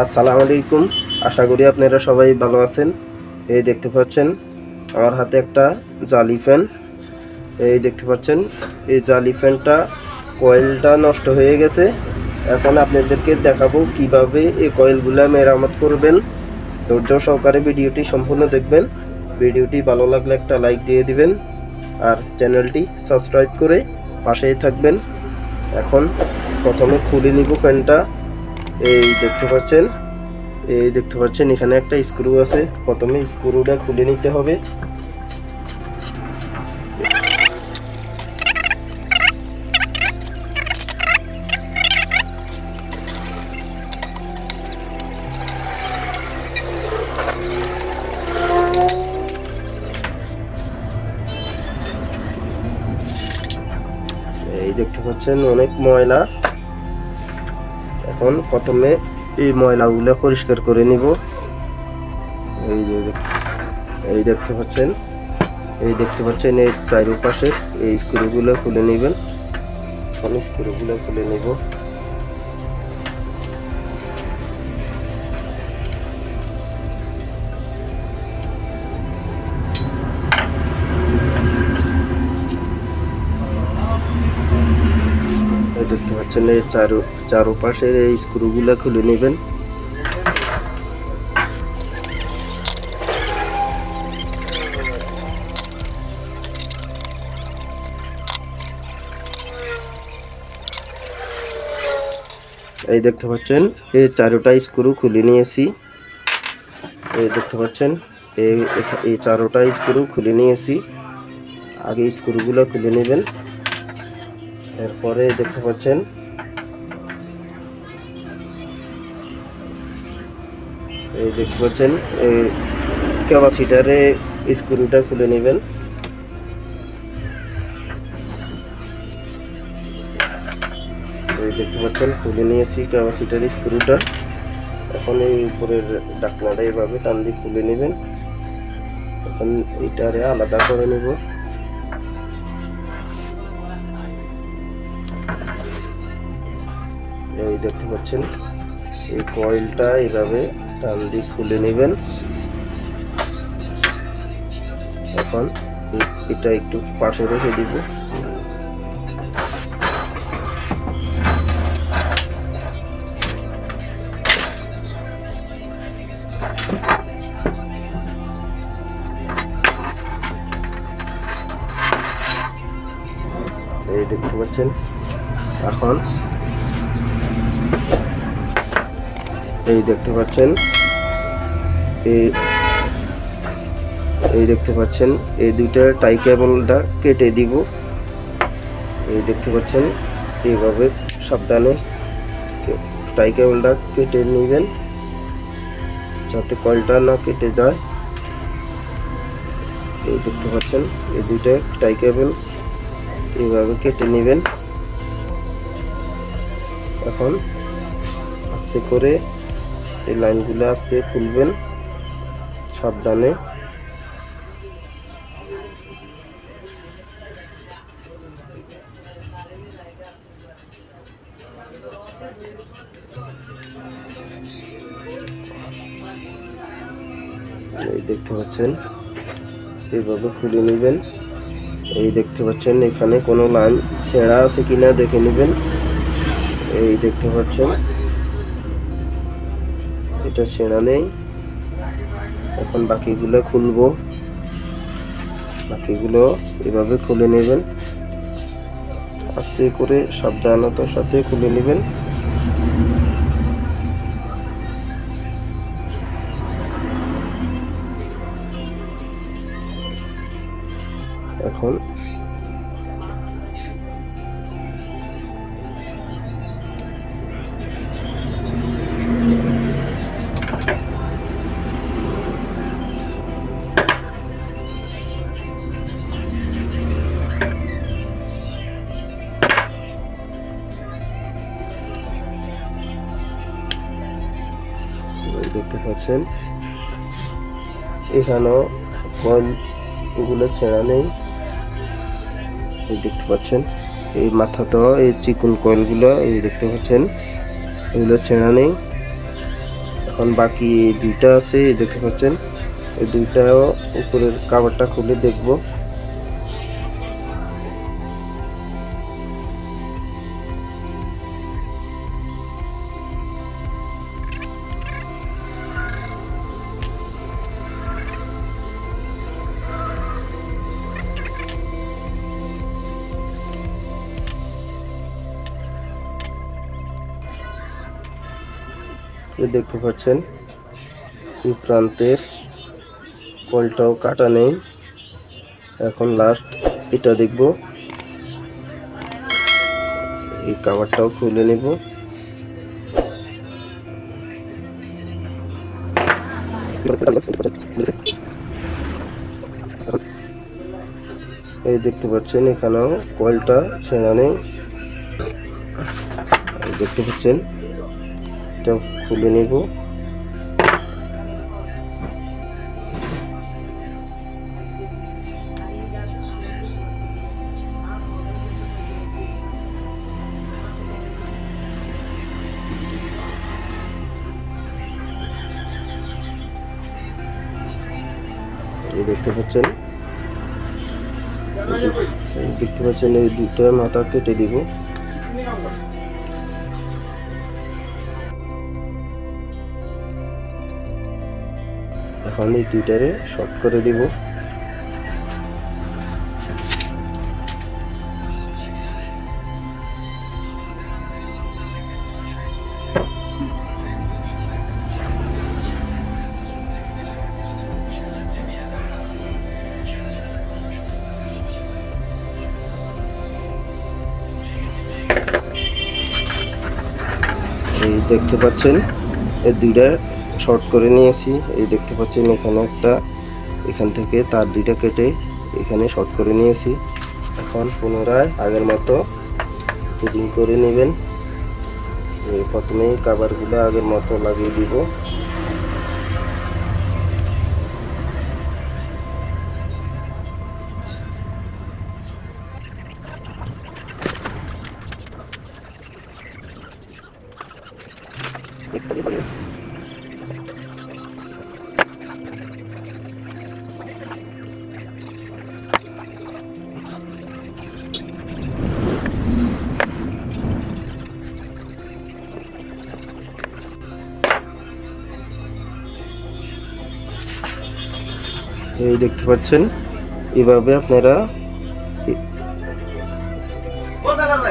আসসালামু আলাইকুম। আশা করি আপনারা সবাই ভালো আছেন। এই দেখতে পাচ্ছেন, আমার হাতে একটা জালি ফ্যান। এই দেখতে পাচ্ছেন, এই জালি ফ্যানটা কয়েলটা নষ্ট হয়ে গেছে। এখন আপনাদেরকে দেখাবো কীভাবে এই কয়েলগুলা মেরামত করবেন। ধৈর্য সহকারে ভিডিওটি সম্পূর্ণ দেখবেন। ভিডিওটি ভালো লাগলে একটা লাইক দিয়ে দিবেন। আর চ্যানেলটি সাবস্ক্রাইব করে পাশেই থাকবেন। এখন প্রথমে খুলে নিব ফ্যানটা। এই দেখতে পাচ্ছেন? এই দেখতে পাচ্ছেন, এখানে একটা স্ক্রু আছে। প্রথমে স্ক্রুটা খুলে নিতে হবে। এই দেখতে পাচ্ছেন, অনেক ময়লা। এখন প্রথমে এই ময়লাগুলো পরিষ্কার করে নিব। এই যে এই দেখতে পাচ্ছেন, এই দেখতে পাচ্ছেন এই চারিপাশে এই স্ক্রুগুলো খুলে নেবেন। এখন স্ক্রুগুলো খুলে নিব। এই চারু, চারোপাশের এই স্ক্রুগুলো খুলে নেবেন। এই দেখতে পাচ্ছেন, এই চারোটা স্ক্রু খুলে নিয়েছি। এই দেখতে পাচ্ছেন এই এই চারোটা স্ক্রু খুলে নিয়েছি। আগে স্ক্রুগুলো খুলে নেবেন। এরপরে দেখতে পাচ্ছেন এই দেখতে পাচ্ছেন ক্যাপাসিটারে স্ক্রুটা খুলে নেবেন। দেখতে পাচ্ছেন খুলে নিয়েছি ক্যাপাসিটার স্ক্রুটা এখন এই উপরের ডাকনাটা এভাবে টান দিয়ে খুলে নেবেন। এখন এইটারে আলাদা করে নেব। এই দেখতে পাচ্ছেন, এই কয়েলটা এইভাবে টান দিয়ে খুলে নেবেন। এখন এটা একটু পাশে রেখে দিব। এই দেখতে পাচ্ছেন এখন এই দেখতে পাচ্ছেন। এই এই দেখতে পাচ্ছেন। এই দুইটা টাই কেবলটা কেটে দিব। এই দেখতে পাচ্ছেন। এইভাবে সাবধানে টাই কেবলটা কেটে নেবেন। যাতে কলটা না কেটে যায়। এই দেখতে পাচ্ছেন। এই দুইটা টাই কেবল এইভাবে কেটে নেবেন। এখন আস্তে করে এই লাইনগুলো আস্তে খুলবেন, সাবধানে। এই দেখতে পাচ্ছেন, এইভাবে খুলে নেবেন। এই দেখতে পাচ্ছেন, এখানে কোনো লাইন ছেঁড়া আছে কিনা দেখে নেবেন। এই দেখতে পাচ্ছেন। এটা ছেঁড়া নেই। এখন বাকিগুলো খুলবো। বাকিগুলো এভাবে খুলে নেবেন। আস্তে করে সাবধানতার সাথে খুলে নেবেন। এখন দেখতে পাচ্ছেন। এখানেও কয়েল এগুলো ছেঁড়া নেই। এই দেখতে পাচ্ছেন। এই মাথাতেও এই চিকুন কয়েলগুলো এই দেখতে পাচ্ছেন। এগুলো ছেঁড়া নেই। এখন বাকি দুইটা আছে দেখতে পাচ্ছেন। এই দুইটাও উপরের কাভারটা খুলে দেখব। দেখতে পাচ্ছেন, এই প্রান্তের কলটাও কাটা নেই। এখন লাস্ট এটা দেখব। এই কাভারটাও খুলে নেব। এই দেখতে পাচ্ছেন, এখানেও কয়েলটা ছেঁড়া নেই। দেখতে পাচ্ছেন এটা খুলে নেব। দেখতে পাচ্ছেন? দেখতে পাচ্ছেন এই দুটো মাথা কেটে দিব। এখন এই দুইটারে শর্ট করে দিব। দেখতে পাচ্ছেন এই দুইটা শর্ট করে নিয়েছি। এই দেখতে পাচ্ছেন এখানে একটা, এখান থেকে তার দুইটা কেটে এখানে শর্ট করে নিয়েছি। এখন পুনরায় আগের মতো ফিটিং করে নেবেন। প্রথমেই কাভারগুলো আগের মতো লাগিয়ে দিব। এই দেখতে পাচ্ছেন এভাবে আপনারা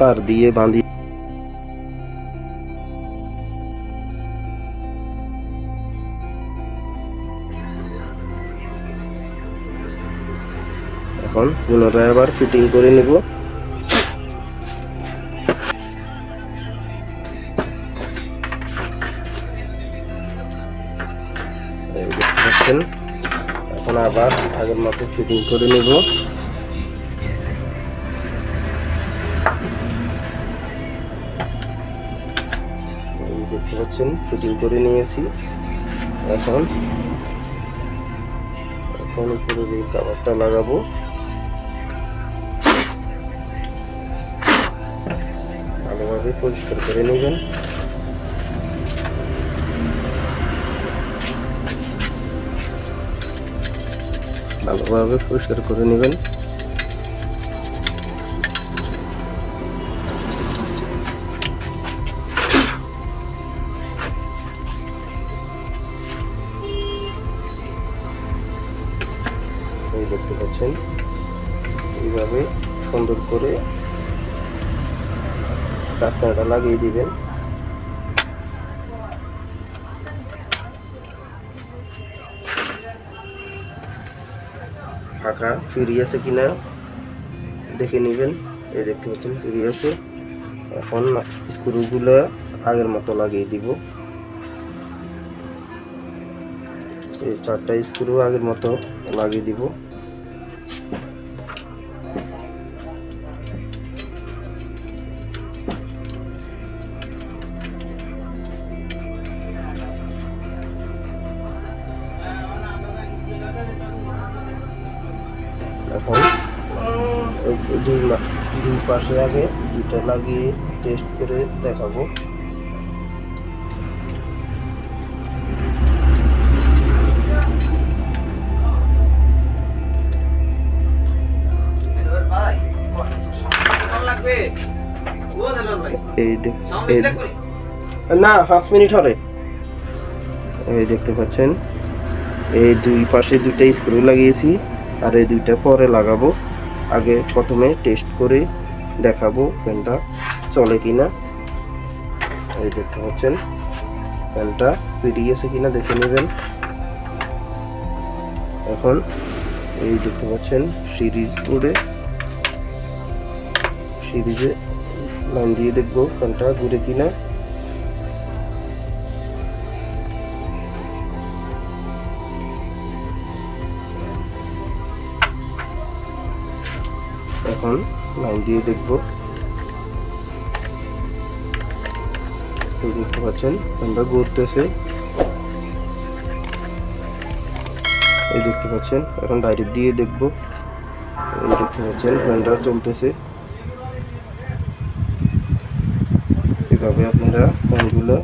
তার দিয়ে বাঁধি এখন পুনরায় আবার ফিটিং করে নিব। এখন আবার আগের মতো ফিটিং করে নেব। দেখতে পাচ্ছেন ফিটিং করে নিয়েছি। এখন এখন উপরে যে কাভারটা লাগাবো। ভালোভাবে পরিষ্কার করে নেবেন। ভালোভাবে পরিষ্কার করে নেবেন। দেখতে পাচ্ছেন এইভাবে সুন্দর করে ডাক্তারটা লাগিয়ে দিবেন। ফ্রি আছে কিনা দেখে নেবেন। এই দেখতে পাচ্ছেন ফ্রি আছে। এখন স্ক্রুগুলো আগের মতো লাগিয়ে দিব। এই চারটা স্ক্রু আগের মতো লাগিয়ে দিব। পাশে আগে দুটা লাগিয়ে টেস্ট করে দেখাবো। না পাঁচ মিনিট হবে। এই দেখতে পাচ্ছেন এই দুই পাশে দুইটা স্ক্রু লাগিয়েছি আর এই দুইটা পরে লাগাবো। আগে প্রথমে টেস্ট করে দেখাবো ফ্যানটা চলে কিনা। এই দেখতে পাচ্ছেন ফ্যানটা বেরিয়েছে কিনা দেখে নেবেন। এখন এই দেখতে পাচ্ছেন, সিরিজ বোর্ডে, সিরিজে লাইন দিয়ে দেখব ফ্যানটা ঘুরে কিনা। এখন লাইন দিয়ে দেখব। দেখতে পাচ্ছেন ফ্যানটা ঘুরতেছে। এই দেখতে পাচ্ছেন, এখন ডাইরেক্ট দিয়ে দেখব। এই দেখতে পাচ্ছেন ফ্যানটা চলতেছে। এভাবে আপনারা ফ্যানগুলো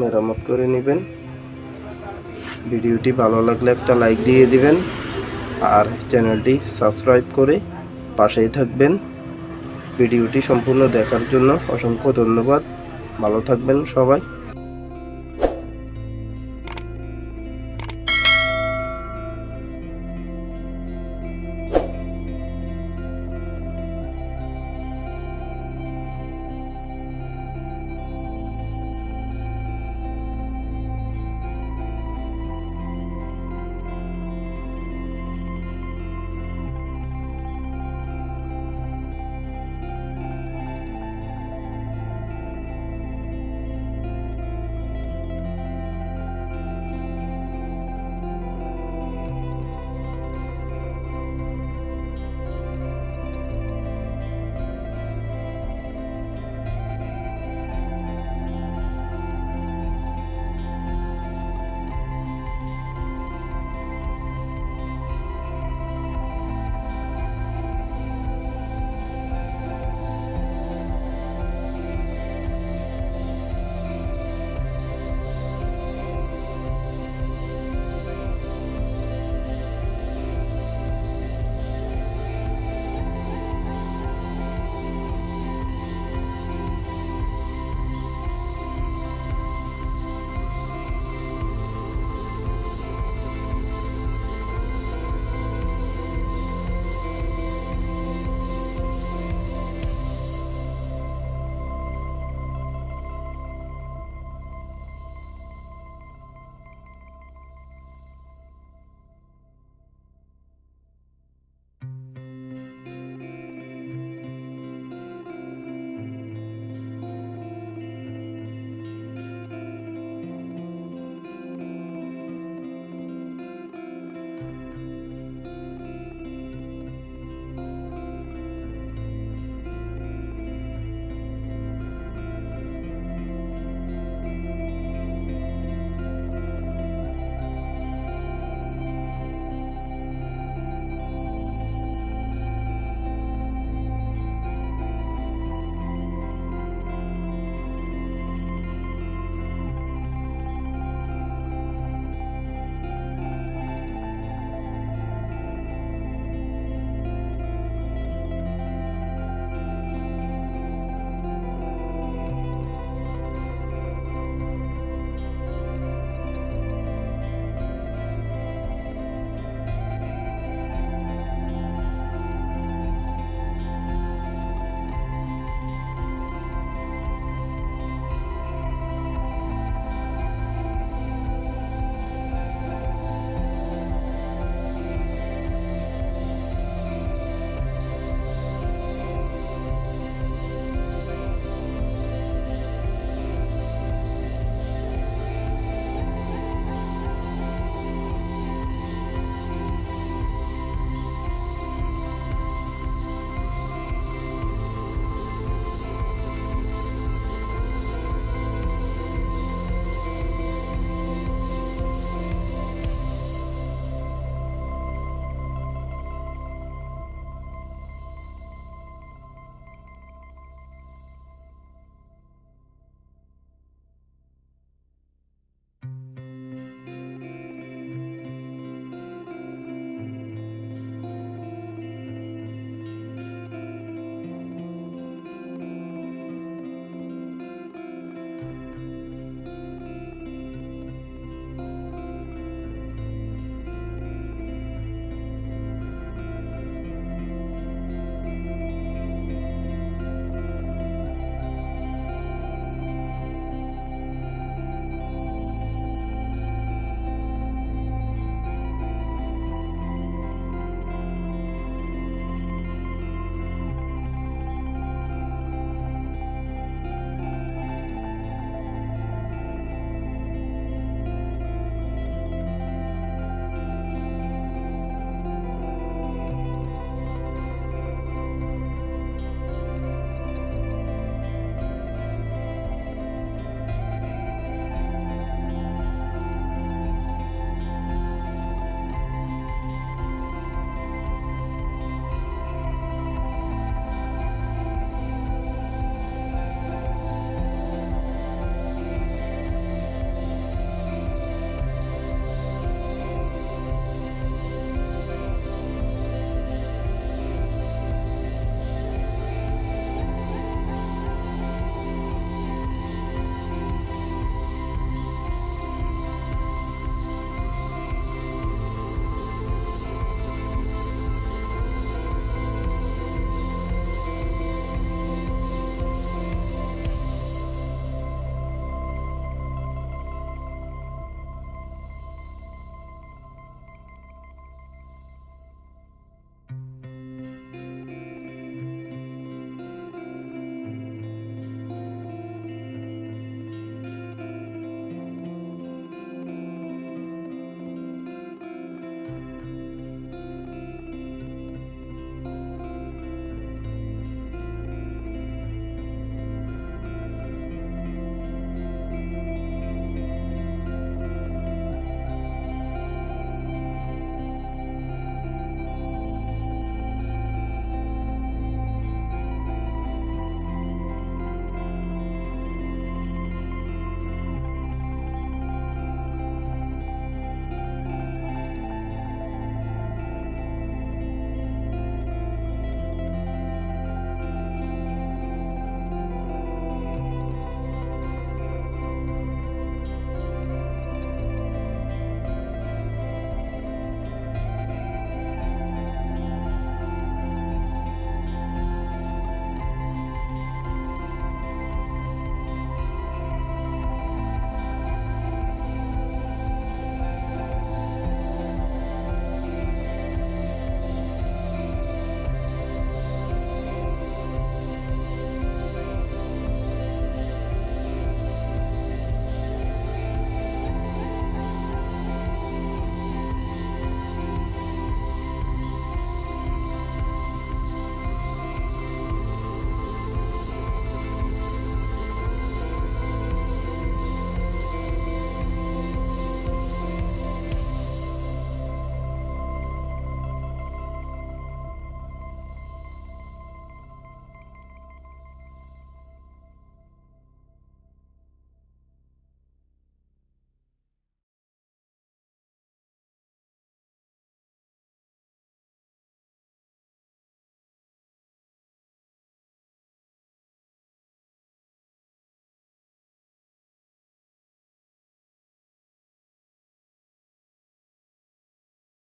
মেরামত করে নেবেন। ভিডিওটি ভালো লাগলে একটা লাইক দিয়ে দিবেন। আর চ্যানেলটি সাবস্ক্রাইব করে পাশেই থাকবেন। ভিডিওটি সম্পূর্ণ দেখার জন্য অসংখ্য ধন্যবাদ। ভালো থাকবেন সবাই।